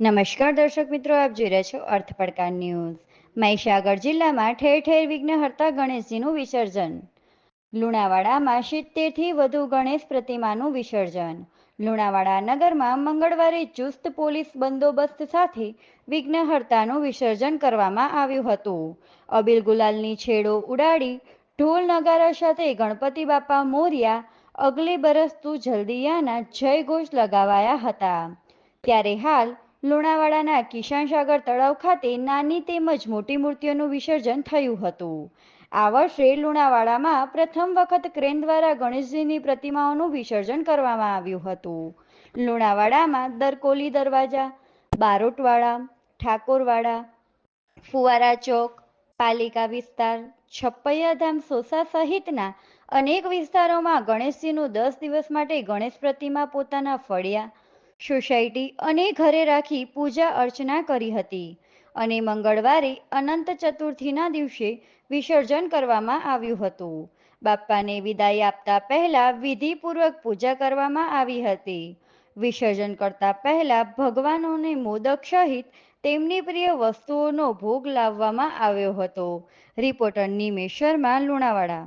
નમસ્કાર દર્શક મિત્રો, આપ જોઈ રહ્યા છો અર્થ પડકાર ન્યૂઝ. મહીસાગર જિલ્લામાં ઠેર ઠેર વિઘ્નહર્તા ગણેશજીનું વિસર્જન. લુણાવાડામાં સિત્તેરથી વધુ ગણેશ પ્રતિમાનું વિસર્જન. લુણાવાડા નગરમાં મંગળવારે ચુસ્ત પોલીસ બંદોબસ્ત સાથે વિઘ્નહર્તાનું વિસર્જન કરવામાં આવ્યું હતું. અબિલ ગુલાલની છેડો ઉડાડી ઢોલ નગારા સાથે ગણપતિ બાપા મોર્યા, અગલે બરસ તું જલ્દીયાના જય ઘોષ લગાવાયા હતા. ત્યારે હાલ લુણાવાડાના કિશાનસાગર તળાવ ખાતે નાની તેમજ મોટી મૂર્તિઓનું વિસર્જન થયું હતું. આ વર્ષે લુણાવાડામાં પ્રથમ વખત ક્રેન દ્વારા ગણેશજીની પ્રતિમાઓનું વિસર્જન કરવામાં આવ્યું હતું. લુણાવાડામાં દરકોલી દરવાજા, બારોટવાડા, ઠાકોરવાડા, ફુવારા ચોક, પાલિકા વિસ્તાર છપ્પૈયાધામ સોસા સહિતના અનેક વિસ્તારોમાં ગણેશજીનું દસ દિવસ માટે ગણેશ પ્રતિમા પોતાના ફળિયા સોસાયટી અને ઘરે રાખી પૂજા અર્ચના કરી હતી અને મંગળવારે અનંત ચતુર્થીના દિવસે વિસર્જન કરવામાં આવ્યું હતું. બાપ્પાને વિદાય આપતા પહેલા વિધિપૂર્વક પૂજા કરવામાં આવી હતી. વિસર્જન કરતા પહેલા ભગવાનોને મોદક સહિત તેમની પ્રિય વસ્તુઓનો ભોગ લાવવામાં આવ્યો હતો. રિપોર્ટર નિમેશ શર્મા, લુણાવાડા.